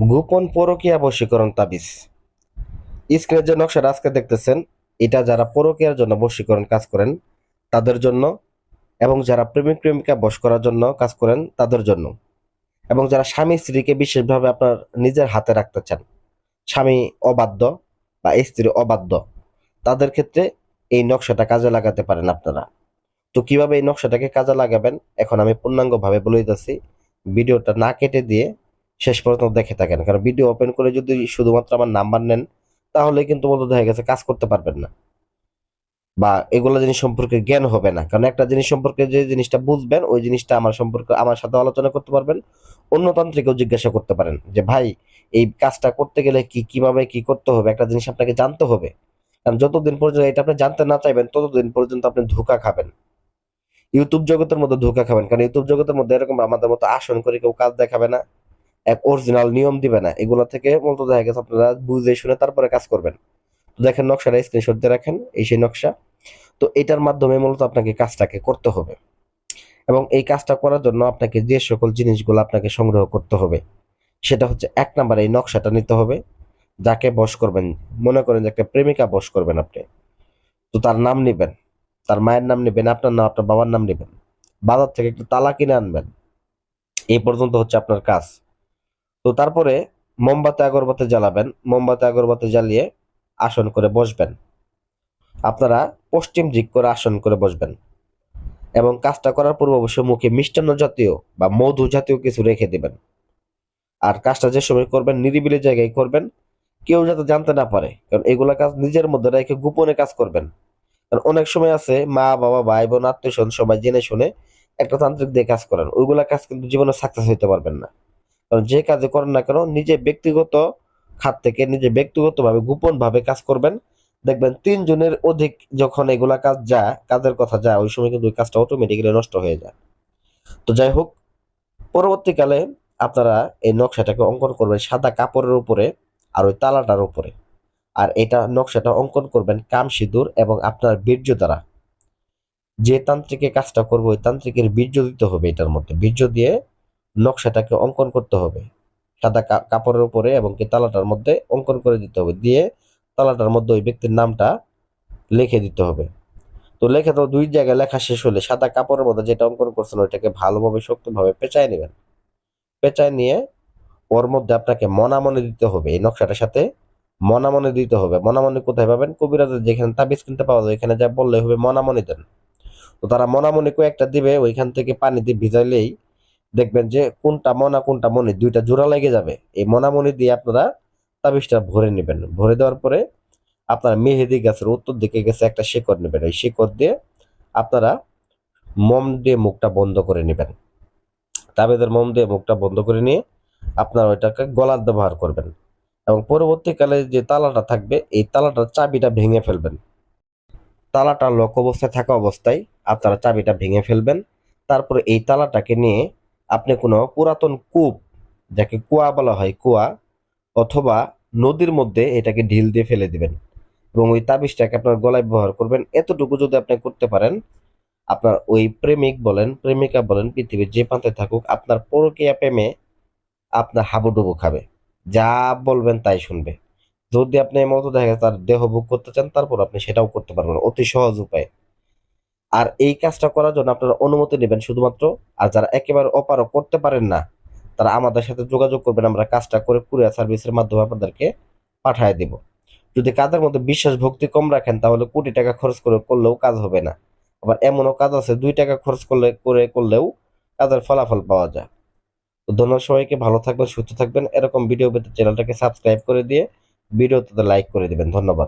গোপন পরকীয়া বশীকরণ তাবিজ। স্ক্রিনের যে নকশাটা আজকে দেখতেছেন, এটা যারা পরকীয়ার জন্য বশীকরণ কাজ করেন, তাদের জন্য, এবং যারা প্রেমিক প্রেমিকা বশ করার জন্য কাজ করেন, তাদের জন্য। এবং যারা স্বামী স্ত্রীকে বিশেষভাবে আপনার নিজের হাতে রাখতে চান, স্বামী অবাধ্য বা স্ত্রী অবাধ্য, তাদের ক্ষেত্রে এই নকশাটা কাজে লাগাতে পারেন আপনারা। তো কীভাবে এই নকশাটাকে কাজে লাগাবেন, এখন আমি পূর্ণাঙ্গভাবে বলে দিতেছি। ভিডিওটা না কেটে দিয়ে শেষ পর্যন্ত দেখে থাকেন। কারণ ভিডিও ওপেন করে যদি শুধুমাত্র আমার নাম্বার নেন, তাহলে কিন্তু বলতে দেখা গেছে কাজ করতে পারবেন না। বা এগুলো জিনিস সম্পর্কে জ্ঞান হবে না। কারণ একটা জিনিস সম্পর্কে যে জিনিসটা বুঝবেন, ওই জিনিসটা আমার সম্পর্কে, আমার সাথে আলোচনা করতে পারবেন অন্য তান্ত্রিকেও জিজ্ঞাসা করতে পারেন যে, ভাই, এই কাজটা করতে গেলে কি, কীভাবে কি করতে হবে? একটা জিনিস আপনাকে জানতে হবে। কারণ যতদিন পর্যন্ত এটা আপনি জানতে না চাইবেন, ততদিন পর্যন্ত আপনি ধোকা খাবেন। ইউটিউব জগতের মধ্যে ধোকা খাবেন। কারণ ইউটিউব জগতের মধ্যে এরকম আমাদের মতো আসন করে কেউ কাজ দেখাবে না। এক অরিজিনাল নিয়ম দিবে না। এগুলো থেকে মূলত দেখা গেছে আপনারা বুঝে শুনে তারপরে কাজ করবেন। তো দেখেন নকশাটা স্ক্রিনশট দিয়ে রাখেন, এই সেই নকশা। তো এটার মাধ্যমে মূলত আপনাকে কাজটাকে করতে হবে। এবং এই কাজটা করার জন্য আপনাকে যে সকল জিনিসগুলো আপনাকে সংগ্রহ করতে হবে, সেটা হচ্ছে এক নাম্বার এই নকশাটা নিতে হবে। যাকে বশ করবেন, মনে করেন যে একটা প্রেমিকা বশ করবেন আপনি। তো তার নাম নেবেন, তার মায়ের নাম নেবেন, আপনার নাম, আপনার বাবার নাম নেবেন। বাজার থেকে একটু তালা কিনে আনবেন। এই পর্যন্ত হচ্ছে আপনার কাজ। তো তারপরে মোমবাতি, আগরবাতি জ্বালাবেন। মোমবাতি, আগরবাতি জ্বালিয়ে আসন করে বসবেন। আপনারা পশ্চিম দিক করে আসন করে বসবেন। এবং কাজটা করার পূর্ব অবশ্যই মুখে মিষ্টান্ন জাতীয় বা মধু জাতীয় কিছু রেখে দিবেন। আর কাজটা যে সময় করবেন, নিরিবিলি জায়গায় করবেন। কেউ যাতে জানতে না পারে, কারণ এগুলা কাজ নিজের মধ্যে রেখে গোপনে কাজ করবেন। কারণ অনেক সময় আছে, মা, বাবা ভাই বোন আত্মীয় সবাই জেনে শুনে একটা তান্ত্রিক দিয়ে কাজ করেন। ওইগুলা কাজ কিন্তু জীবনে সাকসেস হইতে পারবেন না। কারণ যে কাজে করেন না কেন, নিজে ব্যক্তিগত খাত থেকে নিজে ব্যক্তিগতভাবে গোপন ভাবে কাজ করবেন। দেখবেন তিনজনের অধিক যখন এগুলা কাজ যায়, কাজের কথা যায়, ওই সময় কিন্তু ওই কাজটা অটোমেটিক্যালি নষ্ট হয়ে যায়। তো যাই হোক, পরবর্তীকালে আপনারা এই নকশাটাকে অঙ্কন করবেন সাদা কাপড়ের উপরে আর ওই তালাটার উপরে। আর এটা নকশাটা অঙ্কন করবেন কাম সিঁদুর এবং আপনার বীর্য দ্বারা। যে তান্ত্রিকে কাজটা করবে, ওই তান্ত্রিকের বীর্য দিতে হবে এটার মধ্যে। বীর্য দিয়ে নকশাটাকে অঙ্কন করতে হবে। সাদা কাপড়ের উপরে এবং কি তালাটার মধ্যে অঙ্কন করে দিতে হবে। দিয়ে তালাটার মধ্যে ওই ব্যক্তির নামটা লিখে দিতে হবে। তো লেখা তো দুই জায়গায় লেখা শেষ হলে সাদা কাপড়ের মধ্যে যেটা অঙ্কন করছেন ওইটাকে ভালোভাবে শক্তভাবে পেঁচায় নেবেন। পেঁচায় নিয়ে ওর মধ্যে আপনাকে মনামনি দিতে হবে। এই নকশাটার সাথে মনামনি দিতে হবে। মনামনি কোথায় পাবেন? কবিরাজের যেখানে তাবিজ কিনতে পাওয়া যায়, ওইখানে যা বললে হবে মনামনি দেন। তো তারা মনামনি কয়েকটা দিবে, ওইখান থেকে পানি দিয়ে ভিজাইলেই দেখবেন যে কোনটা মনা, কোনটা মনি, দুইটা জোড়া লেগে যাবে। এই মনামনি দিয়ে আপনারা তাবিজটা ভরে নেবেন। ভরে দেওয়ার পরে আপনার মেহেদি গাছের উত্তর দিকে গেছে একটা শেকড় নেবেন। ওই শেকড় দিয়ে আপনারা মম দিয়ে মুখটা বন্ধ করে নেবেন। তাবিজের মম দিয়ে মুখটা বন্ধ করে নিয়ে আপনারা ওইটাকে গলার ব্যবহার করবেন। এবং পরবর্তীকালে যে তালাটা থাকবে, এই তালাটার চাবিটা ভেঙে ফেলবেন। তালাটা লক অবস্থায় থাকা অবস্থায় আপনারা চাবিটা ভেঙে ফেলবেন। তারপরে এই তালাটাকে নিয়ে আপনি কোনো পুরাতন কূপ, যাকে কুয়া বলা হয়, কুয়া, অথবা নদীর মধ্যে এটাকে ঢিল দিয়ে ফেলে দিবেন। এবং ওই তাবিজটাকে আপনার গলায় ব্যবহার করবেন। এতটুকু যদি আপনি করতে পারেন, আপনার ওই প্রেমিক বলেন, প্রেমিকা বলেন, পৃথিবীর যে প্রান্তে থাকুক, আপনার পরকীয়া প্রেমে আপনার হাবুডুবু খাবে। যা বলবেন তাই শুনবে। যদি আপনি মতো দেখা তার দেহ ভোগ করতে চান, তারপর আপনি সেটাও করতে পারবেন। অতি সহজ উপায়। আর এই কাজটা করার জন্য আপনারা অনুমতি নেবেন শুধুমাত্র, আর যারা একেবারে অপারক করতে পারেন না, তারা আমাদের সাথে যোগাযোগ করবেন, আমরা কাজটা করে কুরিয়ার সার্ভিসের মাধ্যমে আপনাদেরকে পাঠিয়ে দিব। যদি কাজের মধ্যে বিশ্বাস ভক্তি কম রাখেন, তাহলে কোটি টাকা খরচ করে করলেও কাজ হবে না। আবার এমনও কাজ আছে, দুই টাকা খরচ করলে, করে করলেও কাজের ফলাফল পাওয়া যায়। তো ধন্যবাদ সবাইকে, ভালো থাকবেন, সুস্থ থাকবেন। এরকম ভিডিও পেতে চ্যানেলটাকে সাবস্ক্রাইব করে দিয়ে ভিডিওতে লাইক করে দিবেন। ধন্যবাদ।